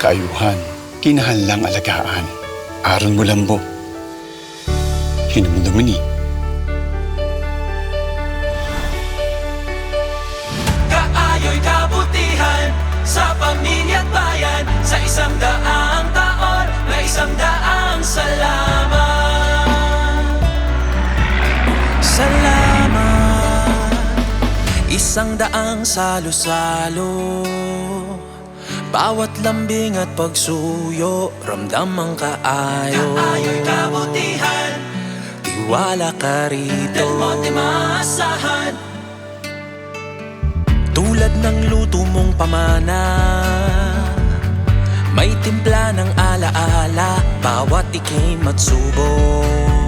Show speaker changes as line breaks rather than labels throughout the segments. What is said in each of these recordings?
kaayuhan, kinahanlang alagaan. Aron mo lambo. Hinumdumini.
Kaayo'y kabutihan sa pamilya't bayan Sa isang daang taon na isang daang salamat Salamat Isang daang salo-salo Bawat lambing at pagsuyo Ramdam ang kaayo. Kaayo'y kabutihan. Tiwala ka rito. Del maasahan. Tulad ng luto mong pamana May timpla ng alaala Bawat ikay matsubo. Alaga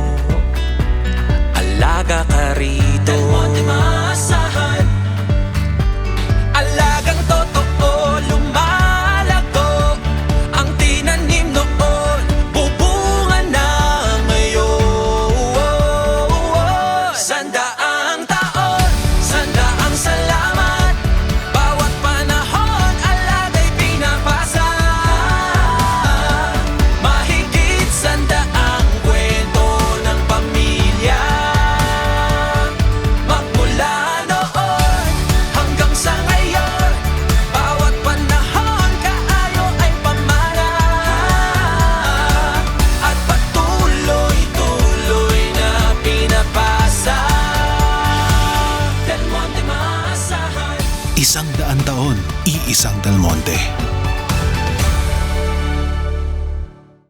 Isang daan taon, iisang Del Monte.